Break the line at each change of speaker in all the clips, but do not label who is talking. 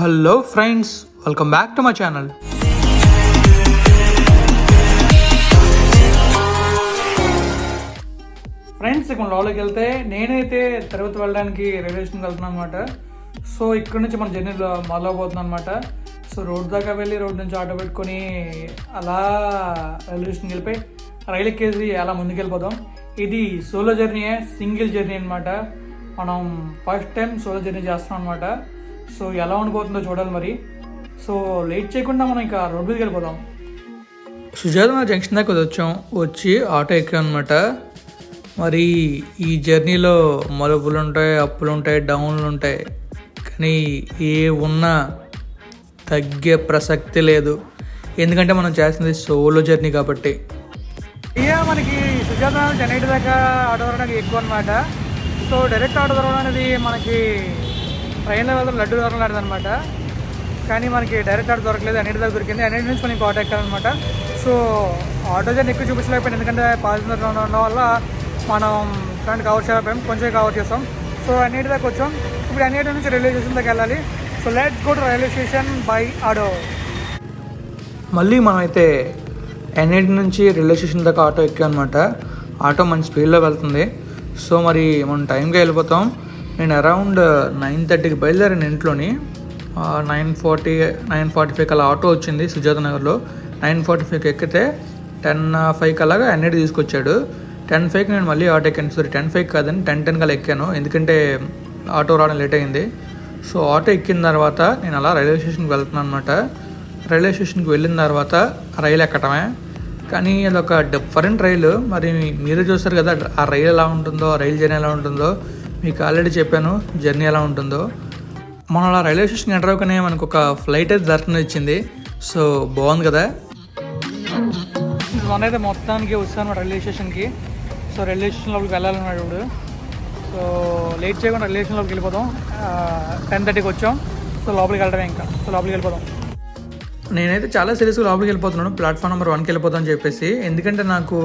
Hello friends welcome back to my channel. Friends ఇక్కడ లోపలికి వెళ్తే నేనైతే తిరుపతి వెళ్ళడానికి రైల్వే స్టేషన్కి వెళ్తున్నాను అనమాట సో ఇక్కడ నుంచి మన జర్నీలో మొదలవబోతున్నాం అనమాట సో రోడ్ దాకా వెళ్ళి రోడ్ నుంచి ఆటో పెట్టుకొని అలా రైల్వే స్టేషన్కి వెళ్ళిపోయి రైలు ఎక్కేసి అలా ముందుకెళ్ళిపోతాం ఇది సోలో జర్నీయే సింగిల్ జర్నీ అనమాట మనం ఫస్ట్ టైం సోలో జర్నీ చేస్తాం అనమాట సో ఎలా ఉండిపోతుందో చూడాలి మరి. సో లేట్ చేయకుండా మనం ఇంకా రోడ్ మీదకి వెళ్ళిపోదాం. సుజాత జంక్షన్ దాకా వచ్చాం. వచ్చి ఆటో ఎక్కాం అనమాట మరి ఈ జర్నీలో మలుపులు ఉంటాయి అప్పులు ఉంటాయి డౌన్లు ఉంటాయి. కానీ ఏ ఉన్నా తగ్గే ప్రసక్తి లేదు. ఎందుకంటే మనం చేస్తుంది సోలో జర్నీ కాబట్టి. ఇక మనకి సుజాత చెన్నై దాకా ఆటో దొరకడానికి ఎక్కువ అనమాట సో డైరెక్ట్ ఆటో దొరకడం అనేది మనకి ట్రైన్లో వెళ్తాం లడ్డు దొరకలేదు అనమాట కానీ మనకి డైరెక్ట్ ఆటో దొరకలేదు. అన్నిటి దగ్గర దొరికింది. అన్నిటి నుంచి మనకి ఆటో ఎక్కాలన్నమాట. సో ఆటో జర్నీ ఎక్కువ చూపించలేకపోయింది ఎందుకంటే పాసింజర్ ఉండడం వల్ల మనం ఫ్రంట్ కవర్ చేయలేకపోయాం. కొంచెం కవర్ చేస్తాం సో అన్నిటి దాకా వచ్చాం. ఇప్పుడు అన్నిటి నుంచి రైల్వే స్టేషన్ దాకా వెళ్ళాలి. So let's go to railway station by auto. మళ్ళీ మనమైతే ఎన్ఐటి నుంచి రైల్వే స్టేషన్ దాకా ఆటో ఎక్కామన్నమాట. ఆటో మంచి స్పీడ్లో వెళ్తుంది. సో మరి మనం టైంకి వెళ్ళిపోతాం. నేను అరౌండ్ నైన్ థర్టీకి బయలుదేరాను ఇంట్లోని. Nine forty nine forty five అలా ఆటో వచ్చింది సుజాత నగర్లో. నైన్ ఫార్టీ ఫైవ్కి ఎక్కితే టెన్ ఫైవ్కి అలాగా అన్నిటి తీసుకొచ్చాడు. టెన్ ఫైవ్కి నేను మళ్ళీ ఆటో ఎక్కాను. సారీ టెన్ ఫైవ్ కాదని టెన్ టెన్ కల్లా ఎక్కాను. ఎందుకంటే ఆటో రావడం లేట్ అయింది. సో ఆటో ఎక్కిన తర్వాత నేను అలా రైల్వే స్టేషన్కి వెళ్తున్నాను అనమాట రైల్వే స్టేషన్కి వెళ్ళిన తర్వాత రైలు ఎక్కటమే. కానీ అదొక డిఫరెంట్ రైలు. మరి మీరు చూస్తారు కదా ఆ రైలు ఎలా ఉంటుందో ఆ రైలు జర్నీ ఎలా ఉంటుందో. మీకు ఆల్రెడీ చెప్పాను జర్నీ ఎలా ఉంటుందో. మనం అలా రైల్వే స్టేషన్ ఎంటర్ అవ్వకనే మనకు ఒక ఫ్లైట్ అయితే దర్శనం ఇచ్చింది. సో బాగుంది కదా? మన అయితే మొత్తానికి వచ్చాను రైల్వే స్టేషన్కి. సో రైల్వే స్టేషన్ లోపలికి వెళ్ళాలన్నాడు ఇప్పుడు. సో లేట్ చేయకుండా రైల్వే స్టేషన్ లోపలికి వెళ్ళిపోదాం. టెన్ థర్టీకి వచ్చాం. సో లోపలికి వెళ్ళడమే ఇంకా. సో లోపలికి వెళ్ళిపోదాం. నేనైతే చాలా సీరియస్గా లోపలికి వెళ్ళిపోతున్నాను. ప్లాట్ఫామ్ నెంబర్ వన్కి వెళ్ళిపోతాం అని చెప్పేసి. ఎందుకంటే నాకు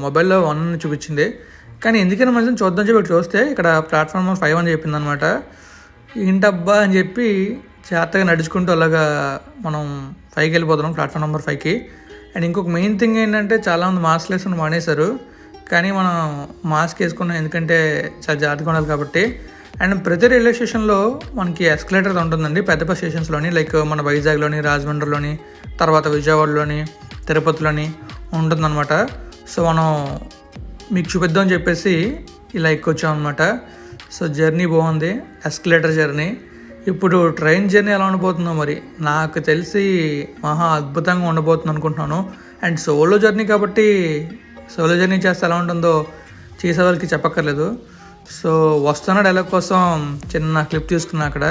మొబైల్లో వన్ అని చూపించింది. కానీ ఎందుకైనా మంచిది చూద్దాం చెప్పి చూస్తే ఇక్కడ ప్లాట్ఫామ్ నెంబర్ ఫైవ్ అని చెప్పింది అనమాట ఏంటబ్బా అని చెప్పి జాగ్రత్తగా నడుచుకుంటూ అలాగా మనం ఫైవ్కి వెళ్ళిపోతున్నాం ప్లాట్ఫామ్ నెంబర్ ఫైవ్కి అండ్ ఇంకొక మెయిన్ థింగ్ ఏంటంటే చాలామంది మాస్క్ వేసుకుని మానేశారు. కానీ మనం మాస్క్ వేసుకున్నాం ఎందుకంటే చాలా జాగ్రత్తగా ఉండాలి కాబట్టి. అండ్ ప్రతి రైల్వే స్టేషన్లో మనకి ఎస్కలేటర్ ఉంటుందండి పెద్ద పెద్ద స్టేషన్స్లోని లైక్ మన వైజాగ్లోని రాజమండ్రిలోని తర్వాత విజయవాడలోని తిరుపతిలోని ఉంటుందన్నమాట. సో మనం మీకు చూపిద్దామని చెప్పేసి ఇలా ఎక్కొచ్చాం అనమాట సో జర్నీ బాగుంది. ఎస్కలేటర్ జర్నీ ఇప్పుడు ట్రైన్ జర్నీ ఎలా ఉండబోతుందో మరి. నాకు తెలిసి మహా అద్భుతంగా ఉండబోతుంది అనుకుంటున్నాను. అండ్ సోలో జర్నీ కాబట్టి సోలో జర్నీ చేస్తే ఎలా ఉంటుందో చేసే వాళ్ళకి చెప్పక్కర్లేదు. సో వస్తున్న డైలాగ్ కోసం చిన్న క్లిప్ తీసుకున్నా అక్కడ.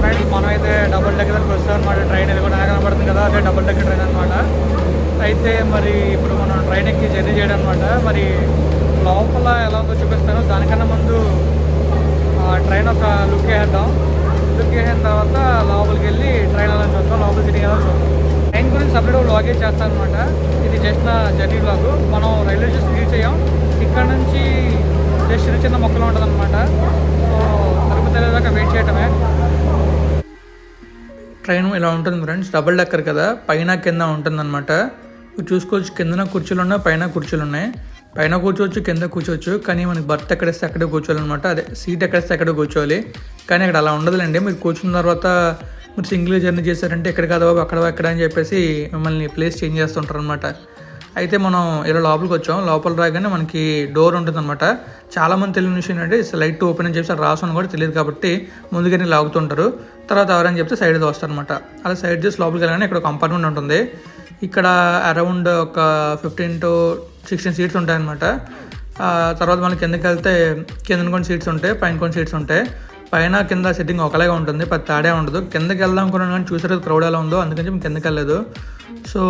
ఫ్రెండ్స్ మనం అయితే డబుల్ డెక్కర్ దానికి వస్తాం అనమాట ట్రైన్ కూడా కనబడుతుంది కదా అదే డబుల్ డెక్కర్ ట్రైన్ అనమాట అయితే మరి ఇప్పుడు మనం ట్రైన్ ఎక్కి జర్నీ చేయడం అనమాట మరి లోపల ఎలాగో చూపిస్తాను దానికన్నా ముందు ఆ ట్రైన్ ఒక లుక్ వేసేద్దాం. లుక్ వేసిన తర్వాత లోపలికి వెళ్ళి ట్రైన్ ఎలా చూద్దాం. లోపల సిటీ ఎలా చూద్దాం. ట్రైన్ గురించి సపరేట్ లాగే చేస్తాను అనమాట ఇది జస్ట్ నా జర్నీ వ్లాగ్ మనం రైల్వే స్టేషన్ రీచ్ అయ్యాం ఇక్కడ నుంచి జస్ట్ చిన్న చిన్న మొక్కలు ఉంటుంది అనమాట సో తిరుపతి దాకా వెయిట్ చేయటమే. ట్రైన్ ఇలా ఉంటుంది ఫ్రెండ్స్ డబుల్ డెక్కర్ కదా. పైన కింద ఉంటుందన్నమాట. చూసుకోవచ్చు. కిందన కుర్చీలు ఉన్నాయి పైన కుర్చీలు ఉన్నాయి పైన కూర్చోవచ్చు కింద కూర్చోవచ్చు. కానీ మనకి బర్త్ ఎక్కడేస్తే అక్కడే కూర్చోవాలన్నమాట. అదే సీట్ ఎక్కడేస్తే అక్కడే కూర్చోవాలి. కానీ అక్కడ అలా ఉండదులేండి. మీరు కూర్చున్న తర్వాత మీరు సింగిల్ జర్నీ చేశారంటే ఎక్కడ కాదు బాబు అక్కడ ఎక్కడ అని చెప్పేసి మిమ్మల్ని ప్లేస్ చేంజ్ చేస్తుంటారు అనమాట అయితే మనం ఇలా లోపలికి వచ్చాం. లోపల రాగానే మనకి డోర్ ఉంటుందన్నమాట. చాలా మంది తెలియని విషయం ఏంటంటే లైట్ ఓపెన్ అని చెప్పి రాసుని కూడా తెలియదు కాబట్టి ముందుగానే లాగుతుంటారు. తర్వాత ఎవరని చెప్తే సైడ్ వస్తారనమాట అలా సైడ్ చేసి లోపలికి వెళ్ళగానే ఇక్కడ కంపార్ట్మెంట్ ఉంటుంది. ఇక్కడ అరౌండ్ ఒక ఫిఫ్టీన్ టు సిక్స్టీన్ సీట్స్ ఉంటాయన్నమాట. తర్వాత మనం కిందకి వెళ్తే కింద కొన్ని సీట్స్ ఉంటాయి పైన కొన్ని సీట్స్ ఉంటాయి. పైన కింద సెట్టింగ్ ఒకలాగే ఉంటుంది పెద్ద తేడా ఉండదు. కిందకి వెళ్దాం అనుకున్నాను కానీ చూసారు క్రౌడ్ ఎలా ఉందో అందుకని మేము కిందకి వెళ్ళలేదు. సో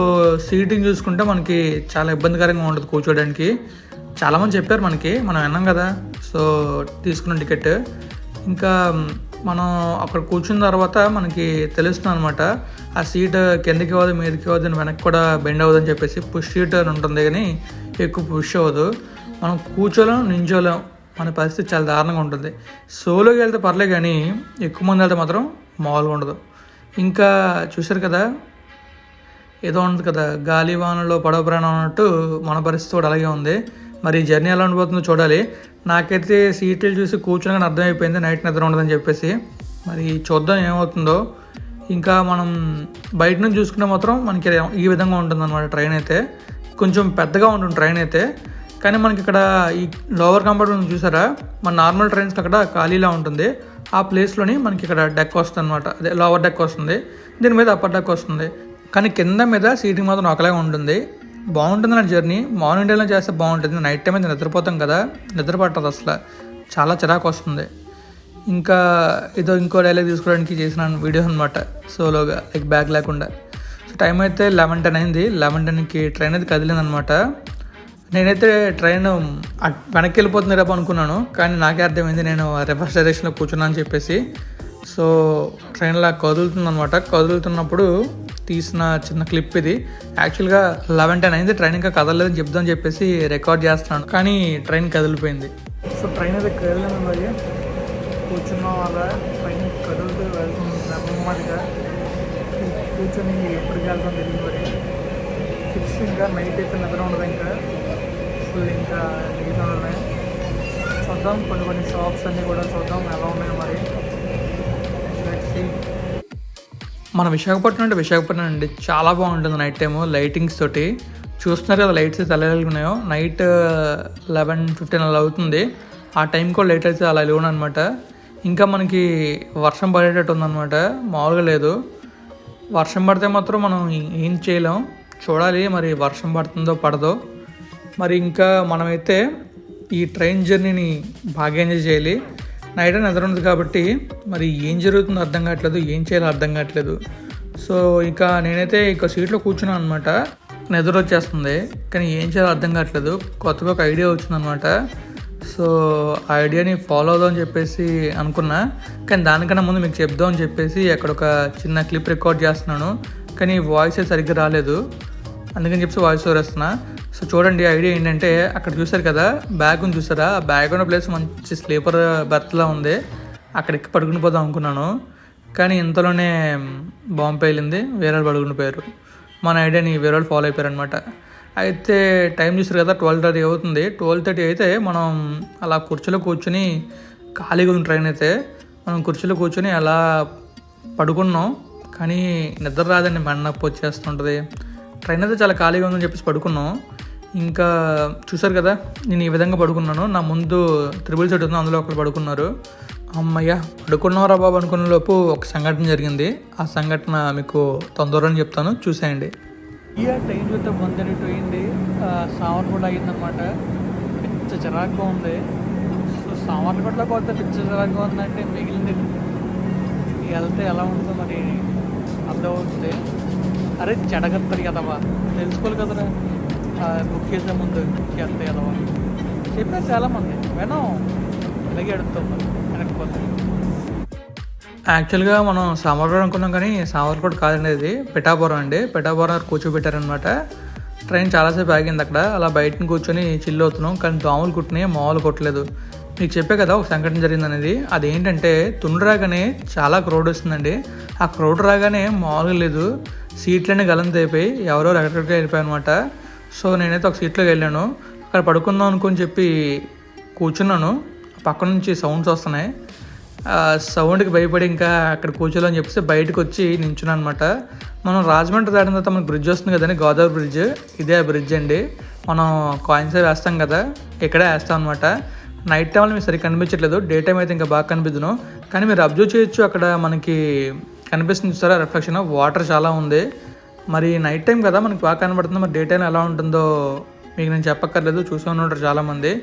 సీటింగ్ చూసుకుంటే మనకి చాలా ఇబ్బందికరంగా ఉంటుంది కూర్చోడానికి. చాలామంది చెప్పారు మనకి మనం విన్నాం కదా. సో తీసుకున్న టికెట్. ఇంకా మనం అక్కడ కూర్చున్న తర్వాత మనకి తెలుస్తుంది అనమాట ఆ సీట్ కిందకి అవ్వదు మీదకి అవ్వదు అని వెనక్కి కూడా బెండ్ అవ్వదు అని చెప్పేసి పుష్ సీట్ అని ఉంటుంది కానీ ఎక్కువ పుష్ అవ్వదు. మనం కూర్చోలేం నించోలేం. మన పరిస్థితి చాలా దారుణంగా ఉంటుంది. సోలోకి వెళ్తే పర్లే కానీ ఎక్కువ మంది వెళ్తే మాత్రం మామూలుగా ఉండదు. ఇంకా చూశారు కదా ఏదో ఉంటుంది కదా గాలి వానలో పడవ ప్రయాణం అన్నట్టు మన పరిస్థితి కూడా అలాగే ఉంది. మరి ఈ జర్నీ ఎలా ఉండిపోతుందో చూడాలి. నాకైతే సీట్లు చూసి కూర్చోగానే అర్థమైపోయింది నైట్ నిద్ర ఉండదని చెప్పేసి. మరి చూద్దాం ఏమవుతుందో. ఇంకా మనం బయట నుంచి చూసుకుంటే మాత్రం మనకి ఈ విధంగా ఉంటుందన్నమాట ట్రైన్ అయితే. కొంచెం పెద్దగా ఉంటుంది ట్రైన్ అయితే. కానీ మనకి ఇక్కడ ఈ లోవర్ కంపార్ట్మెంట్ చూసారా? మన నార్మల్ ట్రైన్స్ అక్కడ ఖాళీలా ఉంటుంది. ఆ ప్లేస్లోని మనకి ఇక్కడ డెక్ వస్తుంది అనమాట అదే లోవర్ డెక్ వస్తుంది. దీని మీద అప్పర్ డెక్ వస్తుంది. కానీ కింద మీద సీటింగ్ మాత్రం ఒకలాగా ఉంటుంది. బాగుంటుంది నా జర్నీ. మార్నింగ్ టైంలో చేస్తే బాగుంటుంది. నైట్ టైం అయితే నిద్రపోతాం కదా. నిద్ర పట్టదు అసలు. చాలా చిరాకు వస్తుంది. ఇంకా ఏదో ఇంకో డైలాగ్ తీసుకోవడానికి చేసిన వీడియో అనమాట సోలోగా లైక్ బ్యాగ్ లేకుండా. సో టైం అయితే లెవెన్ టెన్ అయింది. లెవెన్ టెన్కి ట్రైన్ అయితే కదిలిందనమాట నేనైతే ట్రైన్ వెనక్కి వెళ్ళిపోతుంది రేపు అనుకున్నాను. కానీ నాకే అర్థమైంది నేను రివర్స్ డైరెక్షన్లో కూర్చున్నాను అని చెప్పేసి. సో ట్రైన్లా కదులుతుంది అనమాట కదులుతున్నప్పుడు తీసిన చిన్న క్లిప్ ఇది. యాక్చువల్గా లెవెన్ టెన్ అయింది ట్రైన్ ఇంకా కదలలేదని చెప్దామని చెప్పేసి రికార్డ్ చేస్తున్నాను. కానీ ట్రైన్ కదిలిపోయింది. సో ట్రైన్ అయితే కదిలింది మరి. కూర్చున్న వాళ్ళ ట్రైన్ కదులుతూ వెళ్తుంది నెమ్మదిగా. కూర్చొని ఎప్పటికి వెళ్తాం తెలియదు మరి. సిక్స్ ఇంకా నైట్ అయితే నిద్ర ఉండదు ఇంకా. ఫుల్ ఇంకా మిగతా ఉన్నాయి చూద్దాం కొన్ని కొన్ని షాప్స్ అన్నీ కూడా చూద్దాం ఎలా ఉన్నాయి మరి. మన విశాఖపట్నం అంటే విశాఖపట్నం అండి. చాలా బాగుంటుంది నైట్ టైము లైటింగ్స్ తోటి. చూస్తున్నారు కదా లైట్స్ అయితే ఎలా ఉన్నాయో. నైట్ లెవెన్ ఫిఫ్టీన్ అలా అవుతుంది. ఆ టైం కూడా లైట్ అయితే అలా లేవు అనమాట ఇంకా మనకి వర్షం పడేటట్టు ఉందన్నమాట. మామూలుగా లేదు. వర్షం పడితే మాత్రం మనం ఏం చేయలేం. చూడాలి మరి వర్షం పడుతుందో పడదో. మరి ఇంకా మనమైతే ఈ ట్రైన్ జర్నీని బాగా ఎంజాయ్ చేయాలి. నైట్ నిద్ర ఉంది కాబట్టి మరి ఏం జరుగుతుందో అర్థం కావట్లేదు ఏం చేయాలో అర్థం కావట్లేదు. సో ఇక నేనైతే ఇక సీట్లో కూర్చున్నాను అనమాట నిద్ర వచ్చేస్తుంది కానీ ఏం చేయాలో అర్థం కావట్లేదు. కొత్తగా ఒక ఐడియా వచ్చిందనమాట సో ఆ ఐడియాని ఫాలో అవుదాం అని చెప్పేసి అనుకున్నా. కానీ దానికన్నా ముందు మీకు చెప్దాం అని చెప్పేసి అక్కడ ఒక చిన్న క్లిప్ రికార్డ్ చేస్తున్నాను. కానీ వాయిస్ సరిగ్గా రాలేదు. అందుకని చెప్పి వాయిస్ ఓవర్ వేస్తున్నా. సో చూడండి ఐడియా ఏంటంటే అక్కడ చూసారు కదా బ్యాగ్ ఉంది చూసారా? ఆ బ్యాగ్ ఉన్న ప్లేస్ మంచి స్లీపర్ బెర్త్లా ఉంది. అక్కడికి పడుకుని పోదాం అనుకున్నాను. కానీ ఇంతలోనే బాంబు పేలింది. వేరే వాళ్ళు పడుకుని పోయారు. మన ఐడియాని వేరే వాళ్ళు ఫాలో అయిపోయారు అనమాట అయితే టైం చూసారు కదా ట్వెల్వ్ థర్టీ అవుతుంది. ట్వెల్వ్ థర్టీ అయితే మనం అలా కుర్చీలో కూర్చొని ఖాళీగా ఉంది ట్రైన్ అయితే మనం కుర్చీలో కూర్చొని అలా పడుకున్నాం. కానీ నిద్ర రాదండి మన్నప్పు వచ్చేస్తుంటుంది. ట్రైన్ అయితే చాలా ఖాళీగా ఉందని చెప్పేసి పడుకున్నాం. ఇంకా చూసారు కదా నేను ఈ విధంగా పడుకున్నాను. నా ముందు త్రిబుల్ సెట్ ఉంది అందులో ఒకరు పడుకున్నారు. అమ్మయ్య పడుకున్నారా బాబు అనుకున్న లోపు ఒక సంఘటన జరిగింది. ఆ సంఘటన మీకు తొందరని చెప్తాను చూసేయండి. ఇయర్ ట్రైన్ చూస్తే అయింది పోయింది. కూడా అయిందనమాట పిచ్చ చిరాకుగా ఉంది. సో సామర్లకోటలో కొత్త పిచ్చ చిరాకుగా ఉందంటే మిగిలింది. వెళ్తే ఎలా ఉంటుందో మరి అర్థమవుతుంది. అరే చెడగత్తరు కదవా తెలుసుకోవాలి కదరా. బుక్ చేసే ముందు చేస్తే ఎలా చెప్పారు చాలామంది వినం అలాగే అడుగుతాం వెనకపోతే యాక్చువల్గా మనం సామర్కోడ్ అనుకున్నాం కానీ సామర్కోడ్ కాదండి ఇది. పిఠాపురం అండి. పిఠాపురం కూర్చోబెట్టారనమాట ట్రైన్ చాలాసేపు ఆగింది అక్కడ. అలా బయటని కూర్చొని చిల్లు అవుతున్నాం. కానీ దోమలు కుట్టినాయి మామూలు కొట్టలేదు. మీకు చెప్పే కదా ఒక సంఘటన జరిగింది అనేది అదేంటంటే తుండు రాగానే చాలా క్రౌడ్ వస్తుందండి. ఆ క్రౌడ్ రాగానే మామూలుగా లేదు. సీట్లన్నీ గలంతైపోయి ఎవరో ఎక్కడికి వెళ్ళిపోయాయి అనమాట సో నేనైతే ఒక సీట్లోకి వెళ్ళాను. అక్కడ పడుకుందాం అనుకుని చెప్పి కూర్చున్నాను. పక్క నుంచి సౌండ్స్ వస్తున్నాయి. సౌండ్కి భయపడి ఇంకా అక్కడ కూర్చోలేని చెప్పేసి బయటకు వచ్చి నించున్నాను అనమాట మనం రాజమండ్రి దాటిన తర్వాత మనకు బ్రిడ్జ్ వస్తుంది కదండి గోదావరి బ్రిడ్జ్ ఇదే ఆ బ్రిడ్జ్ అండి. మనం కాయిన్స్ వేస్తాం కదా ఇక్కడే వేస్తాం అనమాట నైట్ టైంలో మీకు సరిగ్గా కనిపించట్లేదు. డే టైం అయితే ఇంకా బాగా కనిపించను కానీ మీరు అబ్జర్వ్ చేయొచ్చు అక్కడ మనకి కనిపిస్తుంది చూస్తారా రిఫ్లెక్షన్ వాటర్ చాలా ఉంది. మరి నైట్ టైం కదా మనకి బాగా కనబడుతుంది. మరి డే టైం ఎలా ఉంటుందో మీకు నేను చెప్పక్కర్లేదు. చూసే ఉంటారు చాలామంది.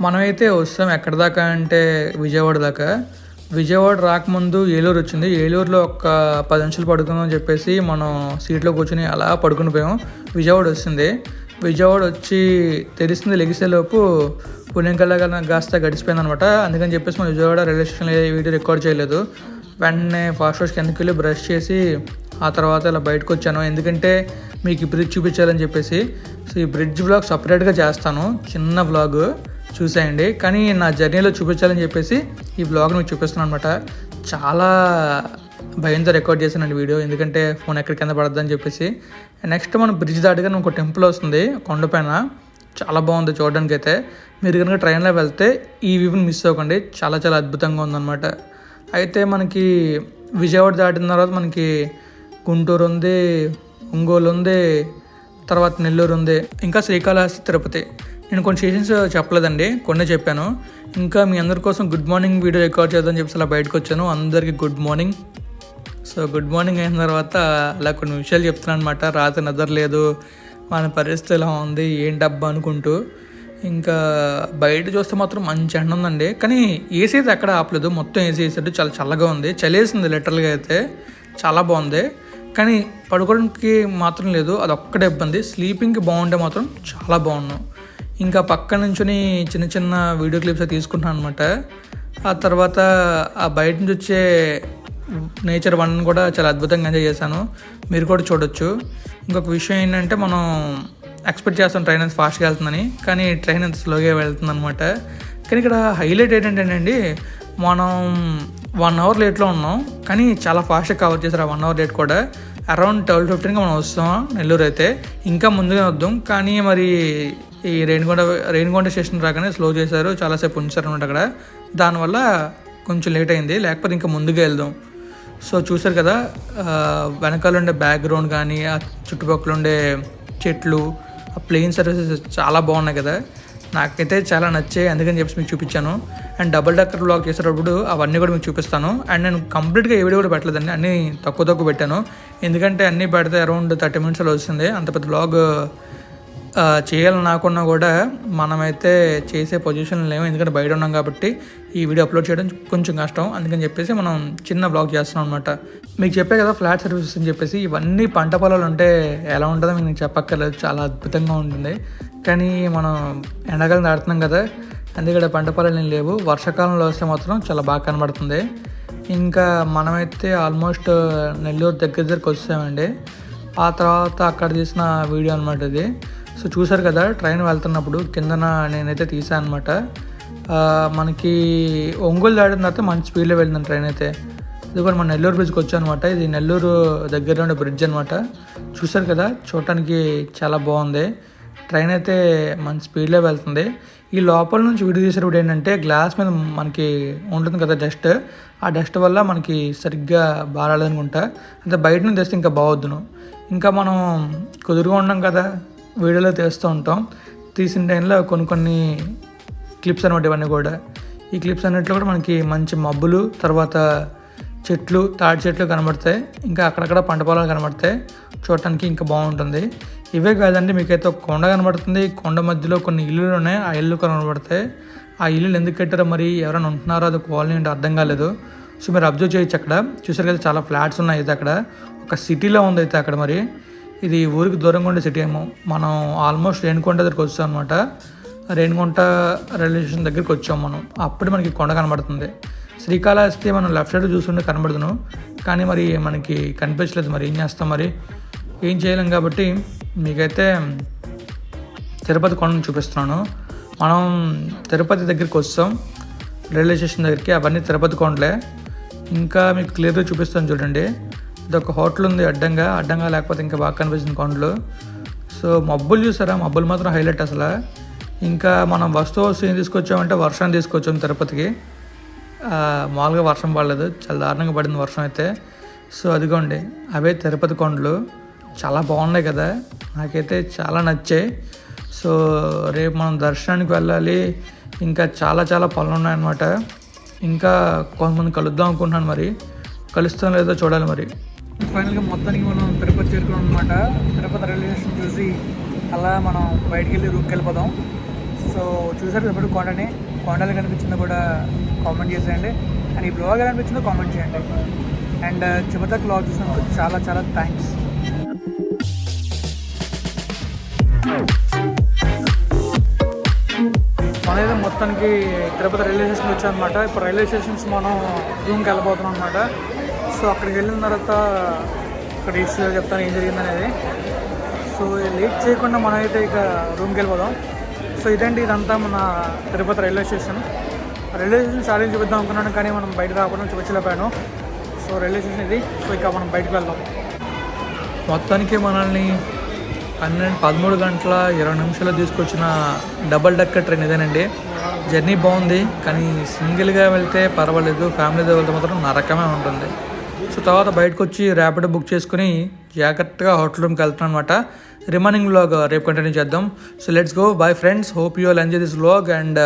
మనమైతే వస్తాం ఎక్కడి దాకా అంటే విజయవాడ దాకా. విజయవాడ రాకముందు ఏలూరు వచ్చింది. ఏలూరులో ఒక పది నిమిషాలు పడుకుందాం అని చెప్పేసి మనం సీట్లో కూర్చొని అలా పడుకుని పోయాం. విజయవాడ వస్తుంది. విజయవాడ వచ్చి తెలిసింది లెగిసేలోపు పుణ్యం కల్లా కాస్త గడిచిపోయింది అనమాట అందుకని చెప్పేసి మనం విజయవాడ రైల్వే స్టేషన్లో వీడియో రికార్డ్ చేయలేదు. వెంటనే ఫాస్ట్ ఫాస్ట్ కిందకి వెళ్ళి బ్రష్ చేసి ఆ తర్వాత ఇలా బయటకు వచ్చాను. ఎందుకంటే మీకు ఈ బ్రిడ్జ్ చూపించాలని చెప్పేసి. సో ఈ బ్రిడ్జ్ బ్లాగ్ సపరేట్గా చేస్తాను. చిన్న బ్లాగ్ చూసేయండి. కానీ నా జర్నీలో చూపించాలని చెప్పేసి ఈ బ్లాగ్ మీకు చూపిస్తున్నాను అనమాట చాలా భయంతో రికార్డ్ చేశానండి వీడియో. ఎందుకంటే ఫోన్ ఎక్కడ కింద పడద్దని చెప్పేసి. నెక్స్ట్ మనం బ్రిడ్జ్ దాటిగా ఒక టెంపుల్ వస్తుంది. కొండపైన చాలా బాగుంది చూడడానికి అయితే మీరు కనుక ట్రైన్లో వెళ్తే ఈ వ్యూని మిస్ అవ్వకండి. చాలా చాలా అద్భుతంగా ఉందన్నమాట. అయితే మనకి విజయవాడ దాటిన తర్వాత మనకి గుంటూరు ఉంది ఒంగోలు ఉంది తర్వాత నెల్లూరు ఉంది ఇంకా శ్రీకాళహస్తి తిరుపతి. నేను కొన్ని స్టేషన్స్ చెప్పలేదండి కొన్ని చెప్పాను. ఇంకా మీ అందరి కోసం గుడ్ మార్నింగ్ వీడియో రికార్డ్ చేద్దామని చెప్పేసి అలా బయటకు వచ్చాను. అందరికీ good morning. So good morning అయిన తర్వాత అలా కొన్ని విషయాలు చెప్తున్నాను అనమాట రాత్రి నిద్ర లేదు మన పరిస్థితి ఎలా ఉంది ఏంటి అబ్బా అనుకుంటూ. ఇంకా బయట చూస్తే మాత్రం మంచి ఎండ ఉందండి. కానీ ఏసీ అయితే ఎక్కడ ఆపలేదు. మొత్తం ఏసీ వేసాడు చాలా చల్లగా ఉంది. చలేసింది లిటరల్గా అయితే. చాలా బాగుంది. కానీ పడుకోవడానికి మాత్రం లేదు అది ఒక్కటే ఇబ్బంది. స్లీపింగ్కి బాగుంటే మాత్రం చాలా బాగున్నాం ఇంకా పక్క నుంచుని చిన్న చిన్న వీడియో క్లిప్స్ తీసుకుంటున్నాను అనమాట ఆ తర్వాత ఆ బయట నుంచి వచ్చే నేచర్ వన్ కూడా చాలా అద్భుతంగా ఎంజాయ్ చేశాను. మీరు కూడా చూడొచ్చు. ఇంకొక విషయం ఏంటంటే మనం ఎక్స్పెక్ట్ చేస్తాం ట్రైన్ అంత ఫాస్ట్గా వెళ్తుందని కానీ ట్రైన్ అంత స్లోగా వెళ్తుంది అనమాట కానీ ఇక్కడ హైలైట్ ఏంటంటేనండి మనం వన్ అవర్ లేట్లో ఉన్నాం కానీ చాలా ఫాస్ట్గా కవర్ చేశారు ఆ వన్ అవర్ లేట్ కూడా. అరౌండ్ ట్వెల్వ్ ఫిఫ్టీన్గా మనం వస్తాం నెల్లూరు అయితే. ఇంకా ముందుగా వద్దాం. కానీ మరి ఈ రేణిగొండ రేణిగొండ స్టేషన్ రాగానే స్లో చేశారు. చాలాసేపు ఉంచారు అనమాట అక్కడ. దానివల్ల కొంచెం లేట్ అయింది. లేకపోతే ఇంకా ముందుగా వెళ్దాం. సో చూసారు కదా వెనకాల ఉండే బ్యాక్గ్రౌండ్ కానీ ఆ చుట్టుపక్కల ఉండే చెట్లు ఆ ప్లెయిన్ సర్వీసెస్ చాలా బాగున్నాయి కదా. నాకైతే చాలా నచ్చాయి. అందుకని చెప్పి మీకు చూపించాను. అండ్ డబుల్ డక్కర్ బ్లాగ్ చేసేటప్పుడు అవన్నీ కూడా మీకు చూపిస్తాను. అండ్ నేను కంప్లీట్గా ఏ వీడియో కూడా పెట్టలేదండి. అన్నీ తక్కువ తక్కువ పెట్టాను. ఎందుకంటే అన్నీ పెడితే అరౌండ్ థర్టీ మినిట్స్లో వస్తుంది అంత పెద్ద బ్లాగ్ చేయాలని నాకున్నా కూడా మనమైతే చేసే పొజిషన్ లేము. ఎందుకంటే బయట ఉన్నాం కాబట్టి ఈ వీడియో అప్లోడ్ చేయడం కొంచెం కష్టం. అందుకని చెప్పేసి మనం చిన్న బ్లాగ్ చేస్తున్నాం అనమాట మీకు చెప్పే కదా ఫ్లాట్ సర్వీసెస్ అని చెప్పేసి ఇవన్నీ పంట పొలాలు ఉంటే ఎలా ఉంటుందో మీకు నేను చెప్పక్కర్లేదు. చాలా అద్భుతంగా ఉంటుంది. కానీ మనం ఎండాకాలం దాడుతున్నాం కదా అందుకే పంట పొలాలు లేవు. వర్షాకాలంలో వస్తే మాత్రం చాలా బాగా కనబడుతుంది. ఇంకా మనమైతే ఆల్మోస్ట్ నెల్లూరు దగ్గర దగ్గరికి వచ్చామండి. ఆ తర్వాత అక్కడ తీసిన వీడియో అనమాట ఇది. సో చూసారు కదా ట్రైన్ వెళ్తున్నప్పుడు కిందన నేనైతే తీసాను అనమాట మనకి ఒంగోలు దాటిన తర్వాత మంచి స్పీడ్లో వెళ్ళింది ట్రైన్ అయితే. ఇదిగో మన నెల్లూరు బ్రిడ్జ్కి వచ్చాను అనమాట ఇది నెల్లూరు దగ్గర ఉండే బ్రిడ్జ్ అనమాట చూసారు కదా చూడటానికి చాలా బాగుంది. ట్రైన్ అయితే మంచి స్పీడ్లో వెళ్తుంది. ఈ లోపల నుంచి వీడియో తీసేటప్పుడు ఏంటంటే గ్లాస్ మీద మనకి ఉంటుంది కదా డస్ట్ ఆ డస్ట్ వల్ల మనకి సరిగ్గా బాగాలేదనుకుంటా. అంటే బయట నుంచి తెస్తే ఇంకా బాగొద్దును. ఇంకా మనం కుదురుగా ఉన్నాం కదా వీడియోలో తీస్తూ ఉంటాం. తీసిన టైంలో కొన్ని కొన్ని క్లిప్స్ అనమాట ఇవన్నీ కూడా. ఈ క్లిప్స్ అన్నిట్లో కూడా మనకి మంచి మబ్బులు తర్వాత చెట్లు తాటి చెట్లు కనబడతాయి. ఇంకా అక్కడక్కడ పంట పొలాలు కనబడతాయి. చూడటానికి ఇంకా బాగుంటుంది. ఇవే కాదండి మీకైతే ఒక కొండ కనబడుతుంది. కొండ మధ్యలో కొన్ని ఇల్లులు ఉన్నాయి. ఆ ఇల్లు కనబడతాయి. ఆ ఇల్లులు ఎందుకు కట్టారో మరి ఎవరైనా ఉంటున్నారో అది కాలనీ అంటే అర్థం కాలేదు. సో మీరు అబ్జర్వ్ చేయొచ్చు అక్కడ. చూసారు కదా చాలా ఫ్లాట్స్ ఉన్నాయి అయితే అక్కడ. ఒక సిటీలో ఉంది అయితే అక్కడ మరి. ఇది ఊరికి దూరంగా ఉండే సిటీ ఏమో. మనం ఆల్మోస్ట్ రేణుకొండ దగ్గరికి వచ్చాం అనమాట రేణిగుంట రైల్వే స్టేషన్ దగ్గరికి వచ్చాం మనం. అప్పుడు మనకి కొండ కనబడుతుంది. శ్రీకాళహస్తి మనం లెఫ్ట్ సైడ్ చూస్తుంటే కనబడుతున్నాం. కానీ మరి మనకి కనిపించలేదు మరి. ఏం చేస్తాం మరి? ఏం చేయలేం కాబట్టి మీకైతే తిరుపతి కొండను చూపిస్తున్నాను. మనం తిరుపతి దగ్గరికి వస్తాం. రైల్వే స్టేషన్ దగ్గరికి. అవన్నీ తిరుపతి కొండలే. ఇంకా మీకు క్లియర్గా చూపిస్తాను చూడండి. ఇది ఒక హోటల్ ఉంది అడ్డంగా. అడ్డంగా లేకపోతే ఇంకా బాగా కనిపిస్తుంది కొండలు. సో మబ్బులు చూసారా? మబ్బులు మాత్రం హైలైట్ అసలు. ఇంకా మనం వస్తువు వస్తువు ఏం తీసుకొచ్చామంటే వర్షాన్ని తీసుకొచ్చాం తిరుపతికి. మామూలుగా వర్షం పడలేదు. చాలా దారుణంగా పడింది వర్షం అయితే. సో అదిగోండి. అవే తిరుపతి కొండలు. చాలా బాగున్నాయి కదా. నాకైతే చాలా నచ్చాయి. సో రేపు మనం దర్శనానికి వెళ్ళాలి. ఇంకా చాలా చాలా పనులు ఉన్నాయన్నమాట. ఇంకా కొంతమంది కలుద్దాం అనుకుంటున్నాను మరి. కలుస్తాం లేదో చూడాలి మరి. ఫైనల్గా మొత్తానికి మనం తిరుపతి చేరుకున్నాం అనమాట తిరుపతి రైల్వే స్టేషన్ చూసి అలా మనం బయటికి వెళ్ళి రూమ్కి వెళ్ళిపోదాం. సో చూసారు ఇప్పుడు కొండని? కొండలు కనిపించింది కూడా కామెంట్ చేసేయండి. అండ్ ఈ బ్లాగ్ ఎలా అనిపించిందో కామెంట్ చేయండి. అండ్ uh, చివరిదాకా బ్లాగ్ చూసినందుకు చాలా చాలా థ్యాంక్స్ మనైతే మొత్తానికి తిరుపతి రైల్వే స్టేషన్కి అనమాట ఇప్పుడు రైల్వే స్టేషన్స్ మనం రూమ్కి వెళ్ళిపోతున్నాం అనమాట సో అక్కడికి వెళ్ళిన తర్వాత ఇక్కడ ఇష్యూ చెప్తాను ఏం జరిగింది అనేది సో లేట్ చేయకుండా మనమైతే ఇక రూమ్కి వెళ్ళిపోదాం. సో ఇదండి ఇదంతా మన Tirupati railway station. Railway station చాలా చూపిద్దాం అనుకున్నాను కానీ మనం బయట రాకుండా చూపించలేకపోయాను సో సో రైల్వే స్టేషన్ ఇది. సో ఇక మనం బయటకు వెళ్దాం. మొత్తానికి మనల్ని పన్నెండు పదమూడు గంటల ఇరవై నిమిషాలు తీసుకొచ్చిన డబల్ డక్కర్ ట్రైన్ ఇదేనండి. జర్నీ బాగుంది కానీ సింగిల్గా వెళ్తే పర్వాలేదు. ఫ్యామిలీతో వెళ్తే మాత్రం నరకమే ఉంటుంది. సో తర్వాత బయటకు వచ్చి ర్యాపిడ్ బుక్ చేసుకుని జాగ్రత్తగా హోటల్ రూమ్కి వెళ్తాను అనమాట రిమైనింగ్ వ్లాగ్ రేపు కంటిన్యూ చేద్దాం. So let's go bye friends hope you all enjoy this vlog and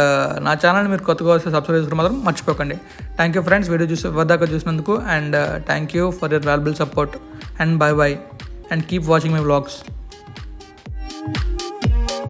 నా ఛానల్ మీరు కొత్తగా వస్తే సబ్స్క్రైబ్ చేసుకోవడం మాత్రం మర్చిపోకండి. థ్యాంక్ యూ ఫ్రెండ్స్ వీడియో చూసి వద్దాక చూసినందుకు and thank you for your valuable support and bye bye and keep watching my vlogs